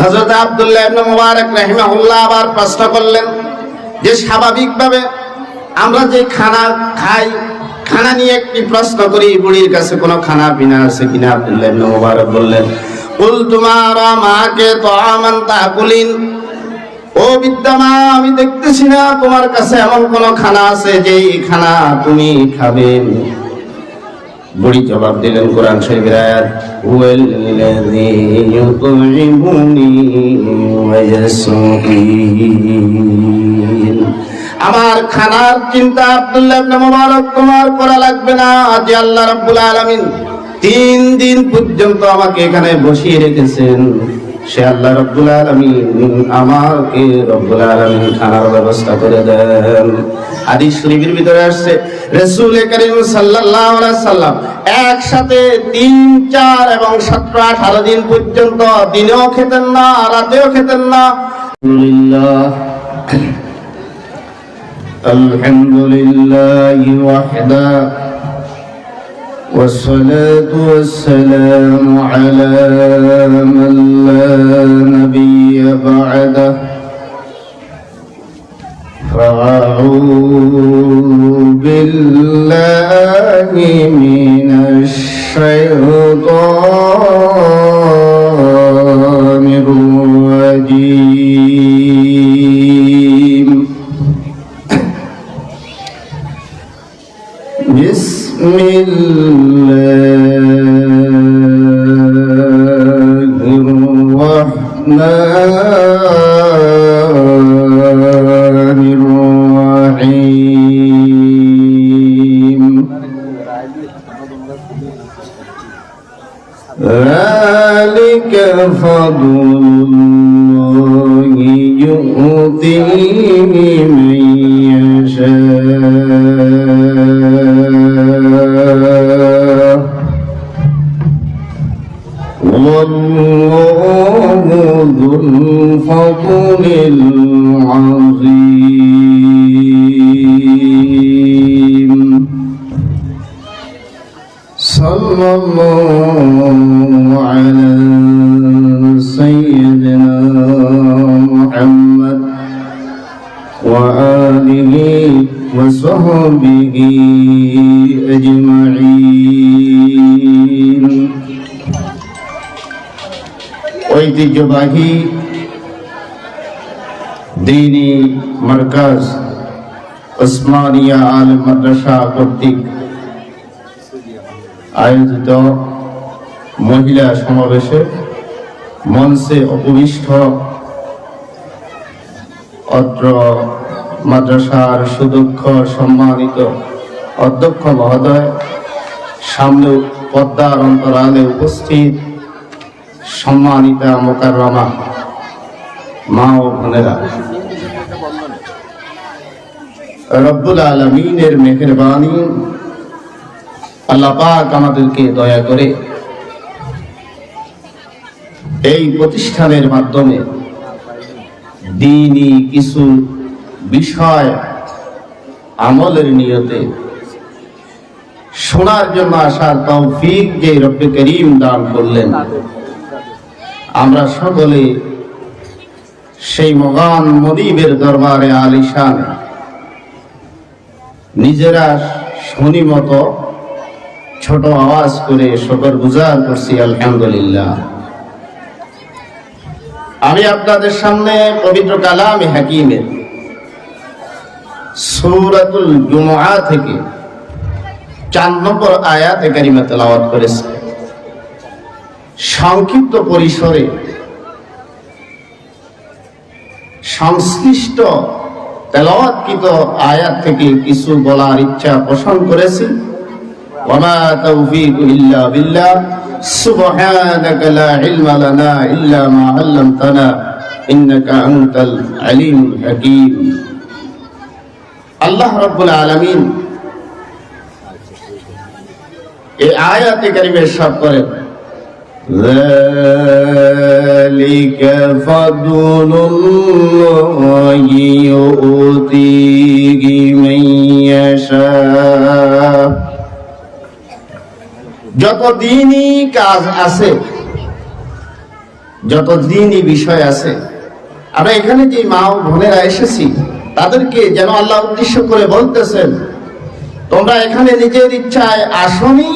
হযরত আব্দুল্লাহ মুবারক রাহিমাহুল্লাহ আবার প্রশ্ন করলেন যে স্বাভাবিকভাবে আমরা যে খানা খাই, খানা নিয়ে একটি প্রশ্ন করি, বুড়ির কাছে কোনো খানা পিনা আছে কিনা? আব্দুল্লাহ মুবারক বললেন কুল তোমার মাকে তো আমান তাকুলিন। ও আমি দেখতেছি না তোমার কাছে এমন কোন খানা আছে যে এই খানা তুমি খাবে বুড়ি জবাব দিলেন কোরআন শরীফের আয়াত, হুয়াল্লাযী ইউত'ইমুনি ওয়া ইয়াসকিন আমার খানার চিন্তা আব্দুল্লাহ ইবনে মুবারক, তোমার করা লাগবে না আজ আল্লাহ রাব্বুল আলামিন তিন দিন পর্যন্ত আমাকে এখানে বসিয়ে রেখেছেন। সে আল্লাহ রব্বুল আলামিন আমাকে রব্বুল আলামিন খানার ব্যবস্থা করে দেন। হাদিস শরীফের ভিতরে আসছে, রাসূল করিম সাল্লাল্লাহু সাল্লাম একসাথে তিন, চার এবং সতেরো আঠারো দিন পর্যন্ত দিনেও খেতেন না, রাতেও খেতেন না। আলহামদুলিল্লাহ। আলহামদুলিল্লাহ ওয়াহদা। والصلاة والسلام على من لا نبي بعده. فأعوذ بالله من الشيطان الرجيم. بسم الله الرحمن وآله وصحبه أجمعين ঐতিহ্যবাহী দিনী মার্কাজ ওসমানিয়া আল মাদ্রাসা কর্তৃক আয়োজিত মহিলা সমাবেশে মঞ্চে উপবিষ্ট অত্র মাদ্রাসার সুদক্ষ সম্মানিত অধ্যক্ষ মহোদয়, সামনে পদ্মার অন্তরালে উপস্থিত সম্মানিতা মোকাররমা মা ও বোনেরা। রব্বুল আলমিনের মেহরবানি আল্লাহ পাক আমাদেরকে দয়া করে এই প্রতিষ্ঠানের মাধ্যমে দিনই কিছু বিষয় আমলের নিয়তে। শোনার জন্য আসার তৌফিক যে রব্বে করিম দান করলেন। আমরা সকলে সেই মগান মদিবের দরবারে আলিশান। নিজেরা শনি মতো ছোট আওয়াজ করে শকর গুজার করছি, আলহামদুলিল্লাহ। আমি আপনাদের সামনে পবিত্র কালামে হাকিমের সূরাতুল জুমআ থেকে চার নম্বর আয়াতে কারিমা তেলাওয়াত করেছে। সংক্ষিপ্ত পরিসরে সংশ্লিষ্ট তেলাওয়াতকৃত আয়াত থেকে কিছু বলার ইচ্ছা পোষণ করেছি। ওমা তৌফিক ইল্লা বিল্লাহ। সুবহানাকা লা ইলমা লানা ইল্লা মা 'আল্লামতানা ইন্নাকা আনতাল আলিমুল হাকীম আল্লাহ রাব্বুল আলামিন এই আয়াতে কারিমে ইরশাদ করেন ذلك فضل الله يؤتيه من يشاء যত দিনই কাজ আছে যত দিনই বিষয় আছে, আমরা এখানে যে মা ও বোনেরা এসেছি, তাদেরকে যেন আল্লাহ উদ্দেশ্য করে বলতেছেন, তোমরা এখানে নিজের ইচ্ছায় আসনি,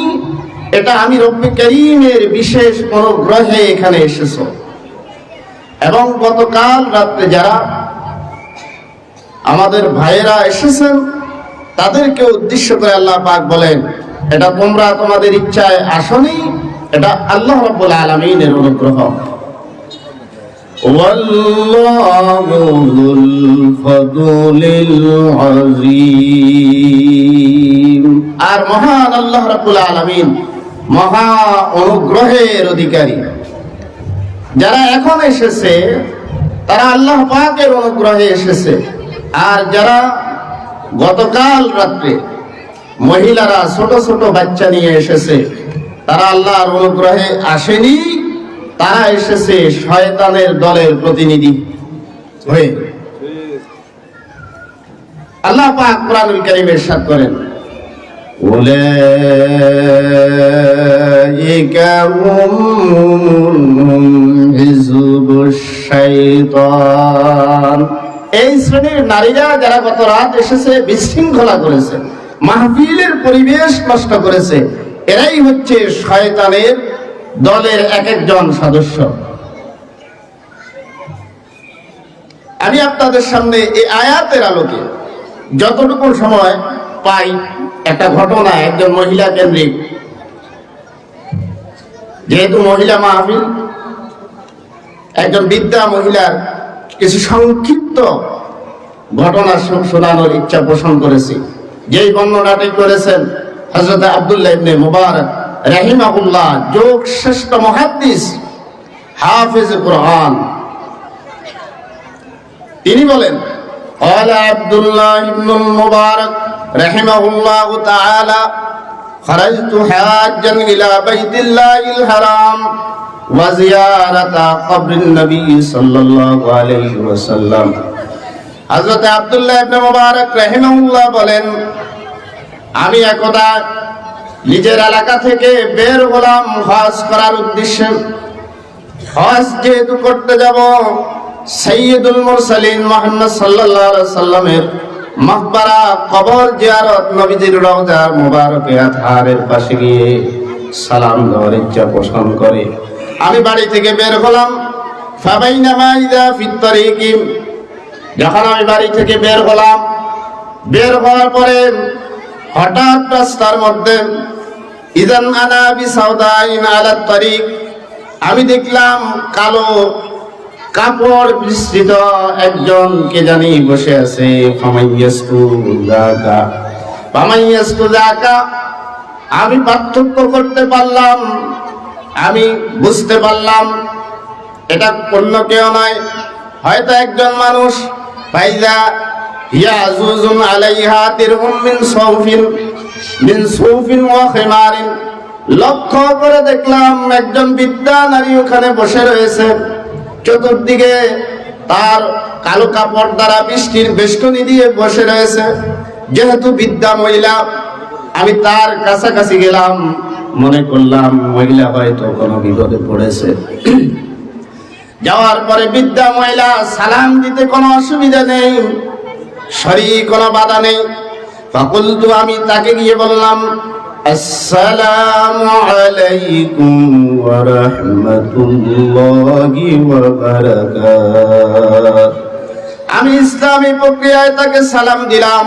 এটা আমি রব্বি করিমের বিশেষ অনুগ্রহে এখানে এসেছ। এবং গতকাল রাত্রে যারা আমাদের ভাইয়েরা এসেছেন, তাদেরকে উদ্দেশ্য করে আল্লাহ পাক বলেন এটা তোমরা তোমাদের ইচ্ছায় আসনি, এটা আল্লাহ রব্বুল আলামিনের অনুগ্রহ। আর মহান আল্লাহ রব্বুল আলামিন মহা অনুগ্রহের অধিকারী। যারা এখন এসেছে, তারা আল্লাহ পাকের অনুগ্রহে এসেছে। আর যারা গতকাল রাত্রে মহিলারা ছোট ছোট বাচ্চা নিয়ে এসেছে তারা আল্লাহর অনুগ্রহে আসেনি তারা এসেছে শয়তানের দলের প্রতিনিধি হয়ে আল্লাহ পাক কোরআনুল কারীমে ইরশাদ করেন أولئك هم حزب الشيطان এই শ্রেণীর নারীরা যারা গত রাত এসেছে বিশৃঙ্খলা করেছে মাহফিলের পরিবেশ নষ্ট করেছে। এরাই হচ্ছে শয়তানের দলের এক একজন সদস্য। আমি আপনাদের সামনে এই আয়াতের আলোকে যতটুকু সময় পাই, একটা ঘটনা, একজন মহিলা কেন্দ্রিক। যেহেতু মহিলা মাহফিল, একজন বিদ্যা মহিলার কিছু সংক্ষিপ্ত ঘটনা শোনানোর ইচ্ছা পোষণ করেছি। যেই বর্ণনাটি করেছেন হজরত আব্দুল্লাহ ইবনে মুবারক রাহিমাহুল্লাহ যোগ শ্রেষ্ঠ মহাদ্দিস হাফিজ কোরআন তিনি বলেন قال عبد الله بن المبارك رحمه الله تعالى خرجت حاجا إلى بيت الله الحرام وزيارة قبر النبي صلى الله عليه وسلم হযরত আব্দুল্লাহ ইবনে মুবারক রাহিমাহুল্লাহ বলেন, আমি একদা নিজের এলাকা থেকে বের হলাম হজ করার উদ্দেশ্যে। হজ যেহেতু করতে যাব সৈয়দুল মুরসালিন মোহাম্মদ আলাইহি সাল্লামের মাকবারা কবর জিয়ারত নবীজির রওজা মুবারকে আতহারের পাশে গিয়ে সালাম দেওয়ার ইচ্ছা পোষণ করে। আমি বাড়ি থেকে বের হলাম। ফাবাইনামা ইযা ফিত তারিকি যখন আমি বাড়ি থেকে বের হলাম, বের হওয়ার পরে হঠাৎ রাস্তার মধ্যে, ইদান আমি দেখলাম কালো কাপড় বিস্তৃত একজন কে জানি বসে আছে। আমি পার্থক্য করতে পারলাম, আমি বুঝতে পারলাম, এটা অন্য কেউ নয়, হয়তো একজন মানুষ। ফাইজা ইয়াজুজুন আলাইহা তিরহুম মিন সাউফিন মিন সুফিন ওয়া খিমারিন। লক্ষ্য করে দেখলাম একজন বিদ্যা নারী ওখানে বসে রয়েছে। চতুর্দিকে তার কালো কাপড় দ্বারা বৃষ্টির বেষ্টনী দিয়ে বসে রয়েছে। যেহেতু বিদ্যা মহিলা, আমি তার কাছাকাছি গেলাম। মনে করলাম, মহিলা হয়তো কোনো বিপদে পড়েছে। যাওয়ার পরে বিদ্যা মহিলা সালাম দিতে কোনো অসুবিধা নেই শরী কোনো বাধা নেই। ফাকুলতু, আমি তাকে গিয়ে বললাম আমি ইসলামী প্রক্রিয়ায় তাকে সালাম দিলাম।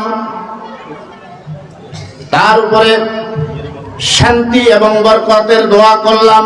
তার উপরে শান্তি এবং বরকতের দোয়া করলাম।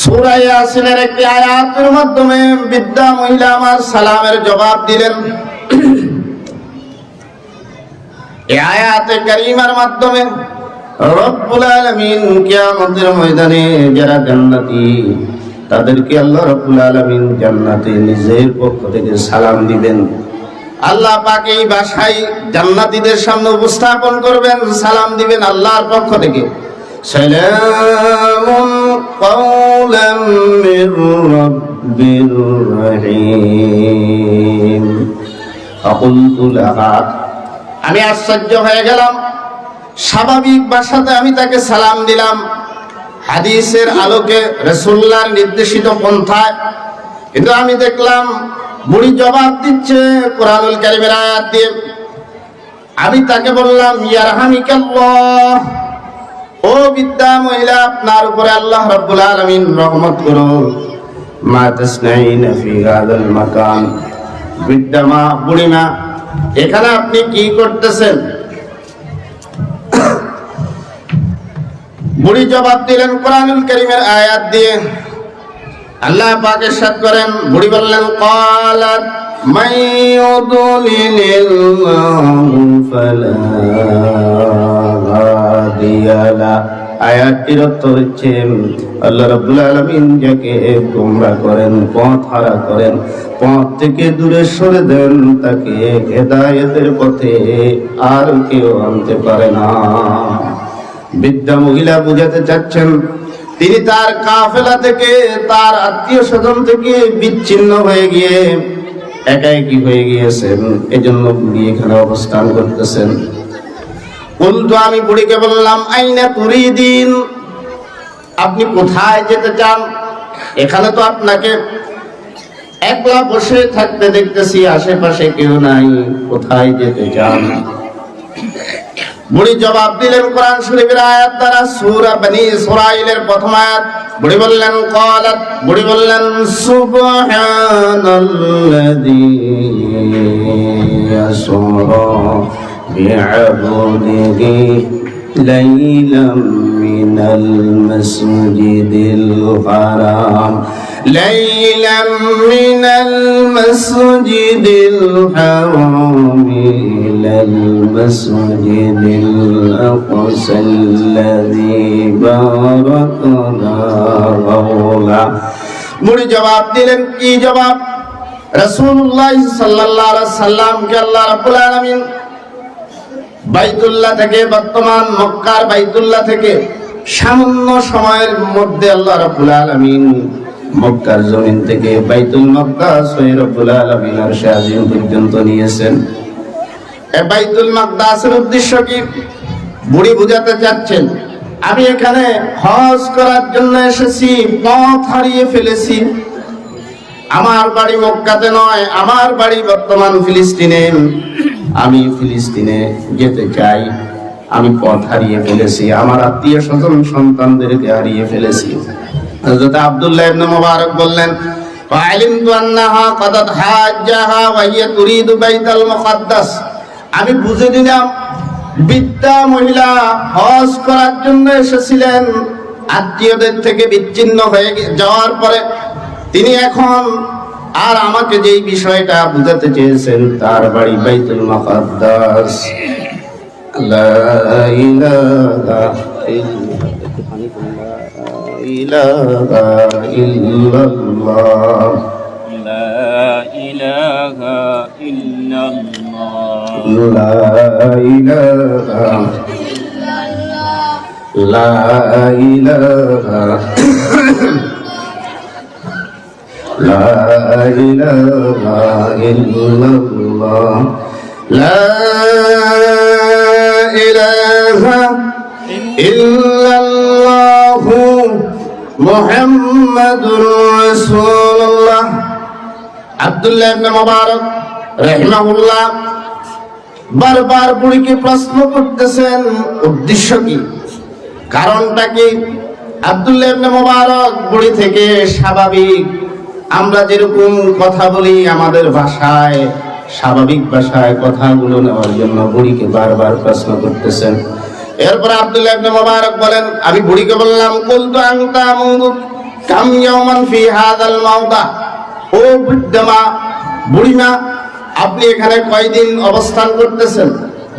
সূরা ইয়াসিনের একটি আয়াতের মাধ্যমে বিদ্যা মহিলা আমার সালামের জবাব দিলেন। এই আয়াতে মাধ্যমে ময়দানে তাদেরকে আল্লাহ রাব্বুল আলামিন জান্নাতে নিজের পক্ষ থেকে সালাম দিবেন। আল্লাহ পাক এই বাসায় জান্নাতীদের সামনে উপস্থাপন করবেন, সালাম দিবেন আল্লাহর পক্ষ থেকে। সালামুন কওলাম মির রাব্বির রহিম। ফাকুলতু লাহা। আমি আশ্চর্য হয়ে গেলাম। স্বাভাবিক ভাষাতে আমি তাকে সালাম দিলাম। হাদিসের আলোকে রসুল্লাহর নির্দেশিত পন্থায়। কিন্তু আমি দেখলাম, বুড়ি জবাব দিচ্ছে কোরআনুল কারিমের আয়াত দিয়ে। আমি তাকে বললাম, ইয়ারহামিকাল্লাহ। ও বিদ্যা মহিলা, আপনার উপরে আল্লাহ রাব্বুল আলামিন রহমত করুন। মা তাসনাইনা ফি হাদাল মাকান বিদ্যা মা বুড়ি মা এখানে আপনি কি করতেছেন? বুড়ি জবাব দিলেন কোরআনুল কারীমের আয়াত দিয়ে। আল্লাহ পাক ইরশাদ করেন, বুড়ি বললেন ক্বালাত মাইয়ুদলিলিল্লাহু ফালা আয়াতটির অর্থ হচ্ছে, আল্লাহ রাব্বুল আলামিন যাকে গোমরা করেন, পথ হারা করেন, পথ থেকে দূরে সরে দেন, তাকে হেদায়েতের পথে আর কেউ আনতে পারে না। বিদ্যা মহিলা বুঝাতে চাচ্ছেন, তিনি তার কাফেলা থেকে, তার আত্মীয় স্বজন থেকে বিচ্ছিন্ন হয়ে গিয়ে একাকি হয়ে গিয়েছেন, এজন্য বুড়ি এখানে অবস্থান করতেছেন। উল্টো আমি বুড়িকে বললাম আইনা তুরি দিন। আপনি কোথায় যেতে চান? এখানে তো আপনাকে একলা বসে থাকতে দেখতেছি, আশেপাশে কেউ নাই, কোথায় যেতে চান? বুড়ি জবাব দিলেন, কোরআন শরীফের আয়াত দ্বারা সূরা বনি ইসরাঈলের প্রথম আয়াত। বুড়ি বললেন ক্বালাত বুড়ি বললেন, সুবহানাল্লাযী ইয়াসরা। বি'আবদিহি ليلا من المسجد الحرام ليلا من المسجد الحرام إلى المسجد الأقصى الذي باركنا حوله মুড়ি জবাব দিলেন কি জবাব রাসূলুল্লাহ সাল্লাল্লাহু আলাইহি সাল্লামকে আল্লাহ রাব্বুল আলামিন বাইতুল্লাহ থেকে বর্তমান মক্কার বাইতুল্লাহ থেকে সামান্য সময়ের মধ্যে আল্লাহ রাব্বুল আলামিন মক্কার জমিন থেকে বাইতুল মাকদাস হয়ে রব্বুল আলামিন আর শাহিন পর্যন্ত নিয়েছেন। এ বাইতুল মাকদাসের উদ্দেশ্য কি? বুড়ি বুঝাতে চাচ্ছেন, আমি এখানে হজ করার জন্য এসেছি, পথ হারিয়ে ফেলেছি। আমার বাড়ি মক্কাতে নয়, আমার বাড়ি বর্তমান ফিলিস্তিনে। আমি ফিলিস্তিনে যেতে চাই, আমি পথ হারিয়ে ফেলেছি, আমার আত্মীয় স্বজন সন্তানদেরকে হারিয়ে ফেলেছি। হযরত আব্দুল্লাহ ইবনে মুবারক বললেন আন্নাহা কাদাত হাজ্জাহা ওয়া হিয়া তুরিদু বাইতাল মুকাদ্দাস। আমি বুঝে দিলাম বিদ্যা মহিলা হজ করার জন্য এসেছিলেন, আত্মীয়দের থেকে বিচ্ছিন্ন হয়ে যাওয়ার পরে তিনি এখন আর আমাকে যেই বিষয়টা বুঝাতে চেয়েছেন তার বাড়ি বাইতুল মুকাদ্দাস লা ইলাহা ইল্লাল্লাহ ইল্লাল্লাহ لا إله إلا الله لا إله لا إله لا إله إلا الله لا إله إلا الله محمد رسول الله আব্দুল্লাহ ইবনে মুবারক রাহিমাহুল্লাহ বারবার বুড়িকে প্রশ্ন করতেছেন উদ্দেশ্য কি কারণটা কি আব্দুল্লাহ ইবনে মুবারক বুড়ি থেকে স্বাভাবিক আমরা যেরকম কথা বলি আমাদের ভাষায়, স্বাভাবিক ভাষায় কথাগুলো নেওয়ার জন্য বুড়িকে বারবার প্রশ্ন করতেছেন। এরপর আব্দুল্লাহ বলেন, আমি বুড়িকে বললাম বুড়িমা, আপনি এখানে কয়দিন অবস্থান করতেছেন?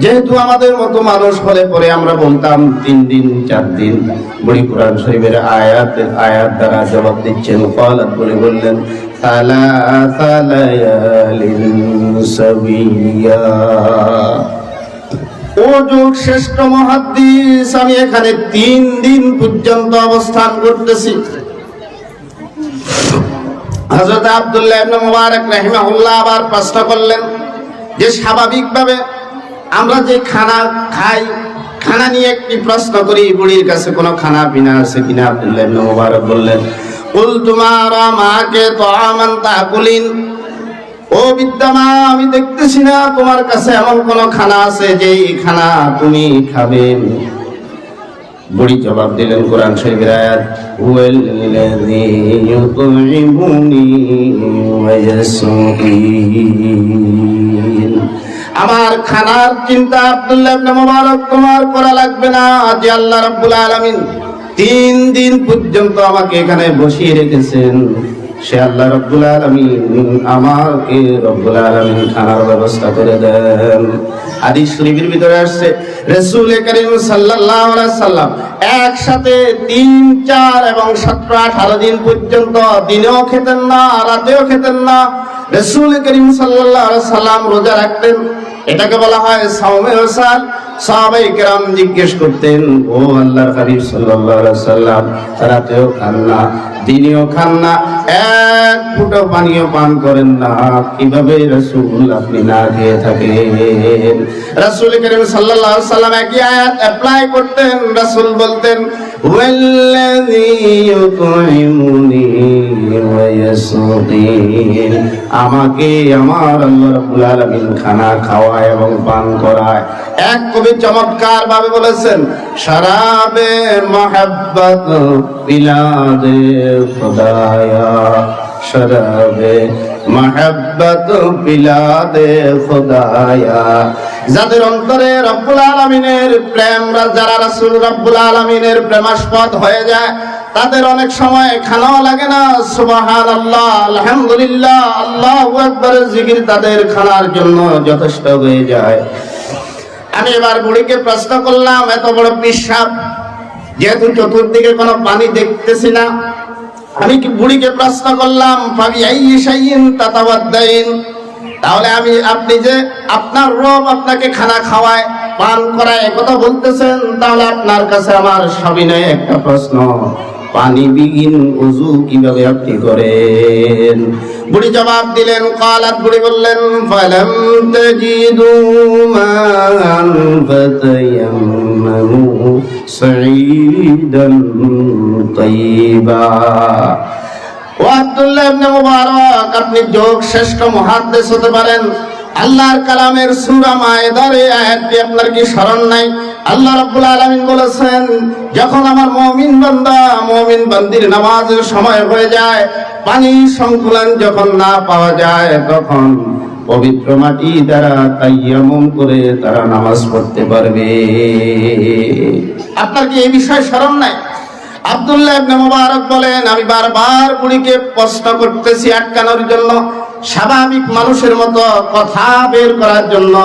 যেহেতু আমাদের মতো মানুষ হলে পরে আমরা বলতাম, তিন দিন, চার দিন। বুড়ি কোরআন শরীফের আয়াত আয়াত দ্বারা জবাব দিচ্ছেন কলাত বলে বললেন ও যুগ শ্রেষ্ঠ মহাদ্দিস, আমি এখানে তিন দিন পর্যন্ত অবস্থান করতেছি। হযরত আব্দুল্লাহ মুবারক রাহিমাহুল্লাহ আবার প্রশ্ন করলেন যে, স্বাভাবিকভাবে আমরা যে খানা খাই, খানা নিয়ে একটি প্রশ্ন করি, বুড়ির কাছে কোনো খানা পিনা আছে কিনা আব্দুল্লাহ ইবনে বললেন, কুল তোমার মাকে তো আমান তাকুলিন? ও বিদ্যামা, আমি দেখতেছি না তোমার কাছে এমন কোন খানা আছে যে এই খানা তুমি খাবে বুড়ি জবাব দিলেন কোরআন শরীফের আয়াত, হুয়াল্লাযী ইউত'ইমুনি ওয়া ইয়াসকিন আমার খানার চিন্তা আব্দুল্লাহ মুবারক তোমার করা লাগবে না, যে আল্লাহ রাব্বুল আলামিন তিন দিন পর্যন্ত আমাকে এখানে বসিয়ে রেখেছেন। সে আল্লাহ রব্বুল আলামিন আমাকে রব্বুল আলামিন খানার ব্যবস্থা করে দেন। হাদিস শরীফের ভিতরে আসছে, রাসূল করিম সাল্লাল্লাহু আলাইহি সাল্লাম একসাথে তিন, চার এবং সতেরো, আঠারো দিন পর্যন্ত দিনেও খেতেন না, রাতেও খেতেন না। রাসূল করিম সাল্লাল্লাহু আলাইহি সাল্লাম রোজা রাখতেন। এটাকে বলা হয় সাওমে ওসাল সাহাবাই কেরাম জিজ্ঞেস করতেন, ও আল্লাহর হাবিব সাল্লাল্লাহু আলাইহি সাল্লাম রাতেও খান না, দিনেও খান না, এক ফুটো পানিও পান করেন না, কীভাবে রাসূল আপনি না খেয়ে থাকেন? রাসূল করিম সাল্লাল্লাহু আলাইহি সাল্লাম একই আয়াত অ্যাপ্লাই করতেন, রাসূল বলতেন আমাকে আমার আল্লাহ রাব্বুল আলামিন খানা খাওয়ায় এবং পান করায়। এক কবি চমৎকার ভাবে বলেছেন, শরাবে মোহাব্বত পিলাদে খুদায়া। শরাবে মোহাব্বত পিলাদে খুদায়া। যাদের অন্তরে রব্বুল আলমিনের প্রেম, যারা রাসূল রব্বুল আলমিনের প্রেমাস্পদ হয়ে যায়, তাদের অনেক সময় খানাও লাগে না। সুবাহান আল্লাহ আলহামদুলিল্লাহ, আল্লাহ একবারের তাদের খানার জন্য যথেষ্ট হয়ে যায়। আমি এবার বুড়িকে প্রশ্ন করলাম, এত বড় পিসাব যেহেতু চতুর্দিকে কোনো পানি দেখতেছি না, আমি বুড়িকে প্রশ্ন করলাম ভাবি আইসাইন তাতাবাদ্দাইন তাহলে আমি, আপনি যে আপনার রব আপনাকে খানা খাওয়ায়, পান করায় একথা বলতেছেন, তাহলে আপনার কাছে আমার সবিনয় একটা প্রশ্ন। পানি বিগিন উজু কীভাবে আপনি করেন? বুড়ি জবাব দিলেন, কালাত বুড়ি বললেন, ফালাম তাজিদু মান ফাতায়াম্মামু সাঈদান তাইয়্যিবা শ্রেষ্ঠ মুহাদ্দিস হতে পারেন। কালামের আপনার কি স্মরণ নাই? আল্লাহ বলেছেন, যখন আমার মুমিন বান্দা মুমিন বান্দির নামাজের সময় হয়ে যায়, পানি সংকুলন যখন না পাওয়া যায়, তখন পবিত্র মাটি দ্বারা তাইয়ামুম করে তারা নামাজ পড়তে পারবে। আপনার কি এই বিষয়ে স্মরণ নাই? আব্দুল্লাহ ইবনে বলেন, আমি বারবার বুড়িকে প্রশ্ন করতেছি আটকানোর জন্য, স্বাভাবিক মানুষের মতো কথা বের করার জন্য।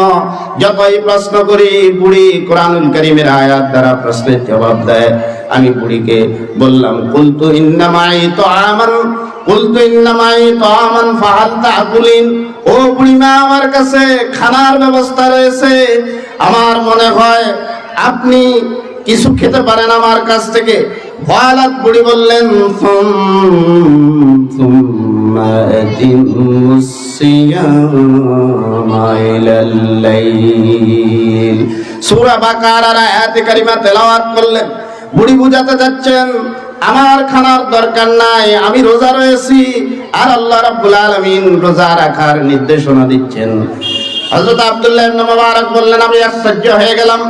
যতই প্রশ্ন করি, বুড়ি কোরআনুল করিমের আয়াত দ্বারা প্রশ্নের জবাব দেয়। আমি বুড়িকে বললাম, কুলতু ইন্নামাই তো আমান কুলতু ইন্নামাই তো আমান ফাহাল তাকুলিন। ও বুড়িমা আমার কাছে খানার ব্যবস্থা রয়েছে। আমার মনে হয় আপনি কিছু খেতে পারেন আমার কাছ থেকে। ভয়ালাত বুড়ি বললেন সুরা বাকার, আয়াতে কারিমা তেলাওয়াত করলেন। বুড়ি বুঝাতে যাচ্ছেন, আমার খানার দরকার নাই, আমি রোজা রয়েছি, আর আল্লাহ রাব্বুল আলামিন রোজা রাখার নির্দেশনা দিচ্ছেন। হযরত আব্দুল্লাহ ইবনে মুবারক বললেন, আমি আশ্চর্য হয়ে গেলাম।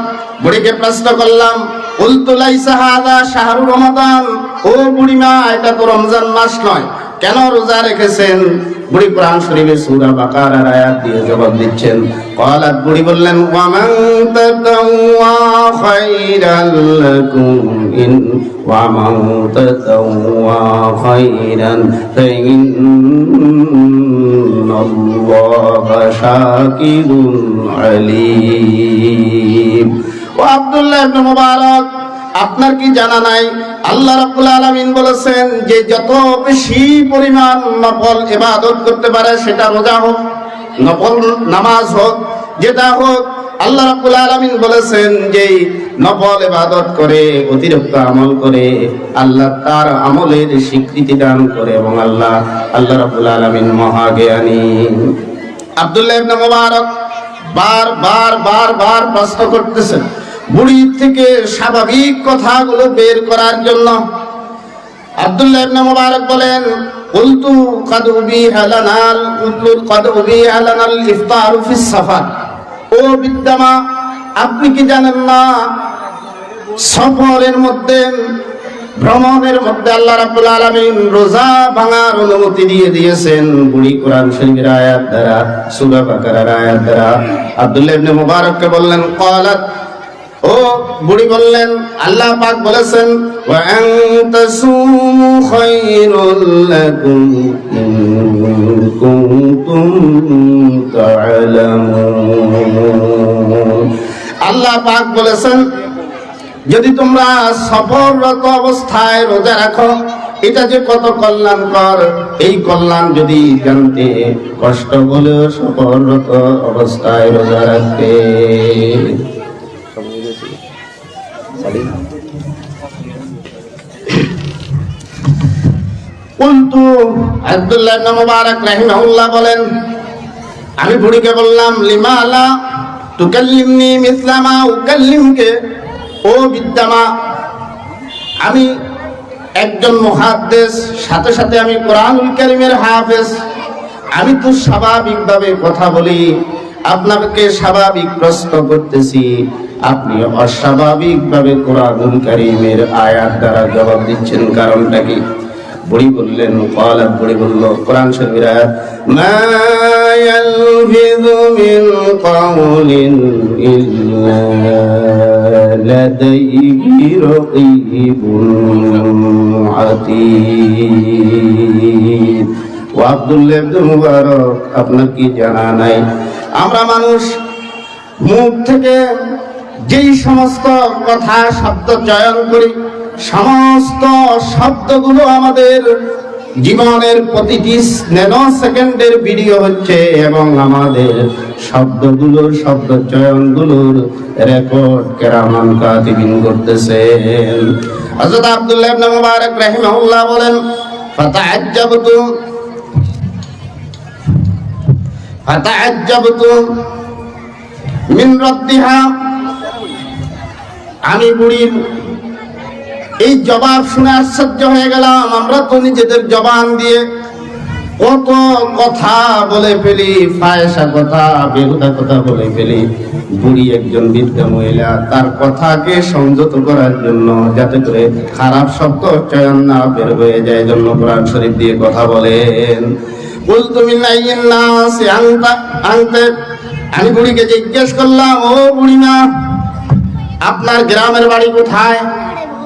বুড়িকে প্রশ্ন করলাম উলতুলাই সাহাদা শাহরু রমাদান? ও বুড়িমা এটা তো রমজান মাস নয়, কেন রোজা রেখেছেন? বুড়ি কোরআন শরীফে সূরা বাকারার আয়াত দিয়ে জবাব দিচ্ছেন। ক্বালাত বুড়ি বললেন ওয়া মান তাতাওয়া খায়রাল লাকুম ইন ওয়া মান তাতাওয়া খায়রান ফাইন্নাল্লাহা শাকিরুন আলীম। ও আব্দুল্লাহ মুবারক, আপনার কি জানা নাই? আল্লাহ রাব্বুল আলামিন বলেছেন যে যত বেশি পরিমাণ নফল ইবাদত করতে পারে, সেটা রোজা হোক, নফল নামাজ হোক, যেটা হোক, আল্লাহ রাব্বুল আলামিন বলেছেন যে নফল ইবাদত করে, অতিরিক্ত আমল করে, আল্লাহ তার আমলের স্বীকৃতি দান করে এবং আল্লাহ আল্লাহ রাব্বুল আলামিন মহাজ্ঞানী। আব্দুল্লাহ ইবনে মুবারক বার বার বার বার প্রশ্ন করতেছেন বুড়ির থেকে স্বাভাবিক কথাগুলো বের করার জন্য। আব্দুল্লাহ ইবনে মুবারক বলেন, কুলতু কদ উবিহা লানাল, কুলতু কদ উবিহা লানাল ইফতারু ফিস সাফার। ও বিদ্যামা, আপনি কি জানেন না, সফরের মধ্যে, ভ্রমণের মধ্যে আল্লাহ রাব্বুল আলামিন রোজা ভাঙার অনুমতি দিয়ে দিয়েছেন। বুড়ি কোরআন শরীফের আয়াত দ্বারা, সূরা বাকারার আয়াত দ্বারা। আব্দুল্লাহ ইবনে মুবারককে বললেন, ক্বালাত ও বুড়ি বললেন, আল্লাহ পাক বলেছেন আল্লাহ পাক বলেছেন, যদি তোমরা সফররত অবস্থায় রোজা রাখো, এটা যে কত কল্যাণকর। এই কল্যাণ যদি জানতে কষ্ট হলেও সফররত অবস্থায় রোজা রাখতে কুলতু আব্দুল্লাহ ইবনে মুবারক রাহিমাহুল্লাহ বলেন, আমি বুড়িকে বললাম, লিমা আলা তুকাল্লিমনি মিসলামা উকাল্লিমকে? ও বিদ্যামা আমি একজন মুহাদ্দিস, সাথে সাথে আমি কোরআনুল কারীমের হাফেজ। আমি তো স্বাভাবিকভাবে কথা বলি, আপনাকে স্বাভাবিক প্রশ্ন করতেছি। আপনি অস্বাভাবিকভাবে কোরআনুল কারীমের আয়াত দ্বারা জবাব দিচ্ছেন কারণটা কি? বুড়ি বললেন কলা বুড়ি বলল, কোরআন শরীফের আপনার কি জানা নাই? আমরা মানুষ, মুখ থেকে যেই সমস্ত কথা শব্দ চয়ন করি সমস্ত শব্দগুলো আমাদের জীবনের প্রতিটি ন্যানো সেকেন্ডের ভিডিও হচ্ছে এবং আমাদের শব্দগুলোর শব্দ চয়নগুলোর রেকর্ড কেরামান কাতিবিন করতেছেন। হযরত আব্দুল্লাহ ইবনে মুবারক রাহিমাহুল্লাহ বলেন, ফাতাআজ্জাবতু ফাতাআজ্জাবতু মিন রাদ্দিহা আমি বুড়ির এই জবাব শুনে আশ্চর্য হয়ে গেলাম, আমরা তো নিজেদের জবান দিয়ে কত কথা বলে ফেলি, ফায়সা কথা, বেহুদা কথা বলে ফেলি। বুড়ি একজন বৃদ্ধা মহিলা, তার কথাকে সংযত করার জন্য, যাতে করে খারাপ শব্দ চয়ন না বের হয়ে যায়, জন্য কোরআন শরীফ দিয়ে কথা বলেন। বল তুমি না আমি বুড়িকে জিজ্ঞেস করলাম, ও বুড়িমা, আপনার গ্রামের বাড়ি কোথায়?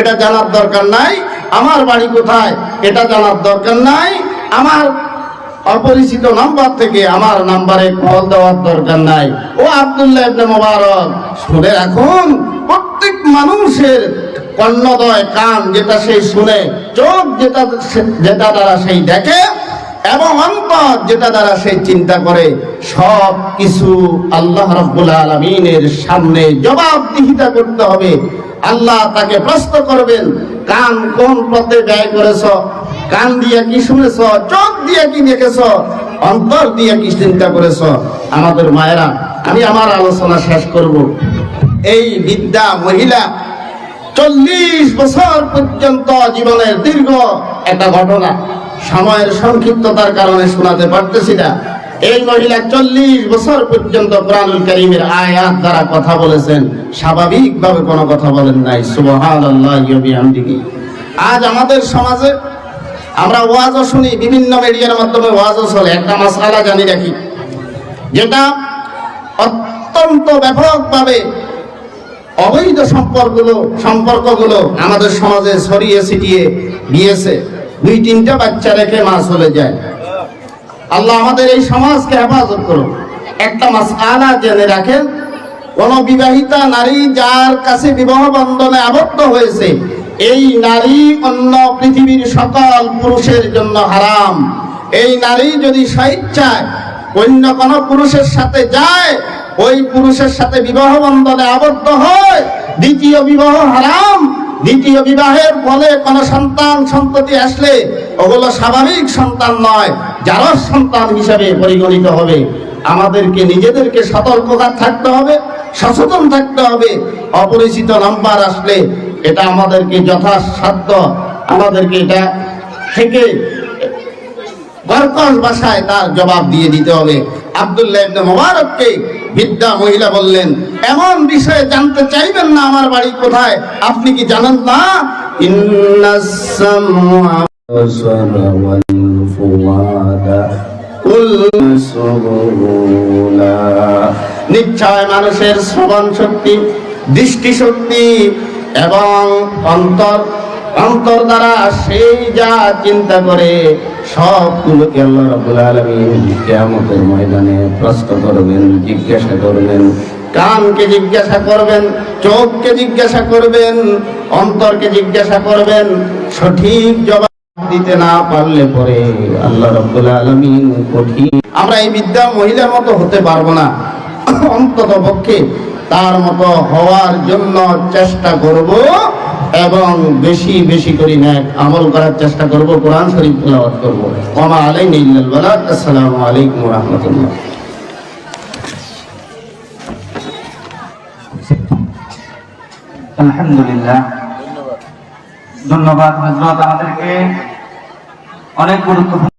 এটা জানার দরকার নাই। আমার বাড়ি কোথায়, এটা জানার দরকার নাই। আমার অপরিচিত নাম্বার থেকে আমার নাম্বারে কল দেওয়ার দরকার নাই। ও আবদুল্লাহ ইবনে মোবারক, শুনে রাখুন, প্রত্যেক মানুষের কর্ণদয় কান যেটা সেই শুনে, চোখ যেটা যেটা দ্বারা সেই দেখে এবং অন্তর যেটা দ্বারা সে চিন্তা করে, সব কিছু আল্লাহ রাব্বুল আলামিনের সামনে জবাবদিহিতা করতে হবে। আল্লাহ তাকে প্রশ্ন করবেন, কান কোন পথে ব্যয় করেছ? কান দিয়ে কি শুনেছ? চোখ দিয়ে কি দেখেছ? অন্তর দিয়ে কি চিন্তা করেছ? আমাদের মায়েরা, আমি আমার আলোচনা শেষ করব। এই বিদ্যা মহিলা চল্লিশ বছর পর্যন্ত জীবনের দীর্ঘ একটা ঘটনা। সময়ের সংক্ষিপ্ততার কারণে শোনাতে পারতেছি না। এই মহিলা চল্লিশ বছর পর্যন্ত কোরআনুল করিমের আয়াত দ্বারা কথা বলেছেন। স্বাভাবিকভাবে কোনো কথা বলেন নাই। সুবহান আজ আমাদের সমাজে আমরা ওয়াজও শুনি, বিভিন্ন মিডিয়ার মাধ্যমে ওয়াজও চলে। একটা মাসালা জানি রাখি যেটা অত্যন্ত ব্যাপকভাবে অবৈধ সম্পর্কগুলো সম্পর্কগুলো আমাদের সমাজে ছড়িয়ে ছিটিয়ে দিয়েছে। দুই, তিনটা বাচ্চা রেখে মা চলে যায়। আল্লাহ আমাদের এই সমাজকে হেফাজত করুন। একটা মাস আলা জেনে রাখেন কোন বিবাহিতা নারী যার কাছে বিবাহ বন্ধনে আবদ্ধ হয়েছে, এই নারী অন্য পৃথিবীর সকল পুরুষের জন্য হারাম। এই নারী যদি স্বেচ্ছায় অন্য কোন পুরুষের সাথে যায়, ওই পুরুষের সাথে বিবাহ বন্ধনে আবদ্ধ হয়, দ্বিতীয় বিবাহ হারাম। দ্বিতীয় বিবাহের ফলে কোনো সন্তান সন্ততি আসলে ওগুলো স্বাভাবিক সন্তান নয় যারা সন্তান হিসাবে পরিগণিত হবে। আমাদেরকে নিজেদেরকে সতর্ক থাকতে হবে, সচেতন থাকতে হবে, অপরিচিত নাম্বার আসলে এটা আমাদেরকে যথাসাধ্য, আমাদেরকে এটা থেকে কর্কশ ভাষায় তার জবাব দিয়ে দিতে হবে। আব্দুল্লাহ ইবনে মুবারককে বিদ্যা মহিলা বললেন, এমন বিষয়ে জানতে চাইবেন না আমার বাড়ি কোথায়? আপনি কি জানেন না? নিশ্চয় মানুষের শ্রবণ শক্তি, দৃষ্টি শক্তি এবং অন্তর অন্তর দ্বারা সেই যা চিন্তা করে, সবগুলোকে আল্লাহ রাব্বুল আলামিন কিয়ামতের ময়দানে প্রশ্ন করবেন, জিজ্ঞাসা করবেন, কানকে জিজ্ঞাসা করবেন, চোখকে জিজ্ঞাসা করবেন, অন্তরকে জিজ্ঞাসা করবেন, সঠিক জবাব দিতে না পারলে পরে আল্লাহ রাব্বুল আলামিন কঠিন। আমরা এই বিদ্যা মহিলার মতো হতে পারব না। অন্তত পক্ষে তার মতো হওয়ার জন্য চেষ্টা করব এবং বেশি বেশি করে ন্যাক আমল করার চেষ্টা করব, কোরআন শরীফ তেলাওয়াত করব। ওমা আলাই ইল্লাল বালাগ, আসসালামু আলাইকুম ওয়া রাহমাতুল্লাহ। আলহামদুলিল্লাহ। ধন্যবাদ হযরত আমাদেরকে। অনেক গুরুত্বপূর্ণ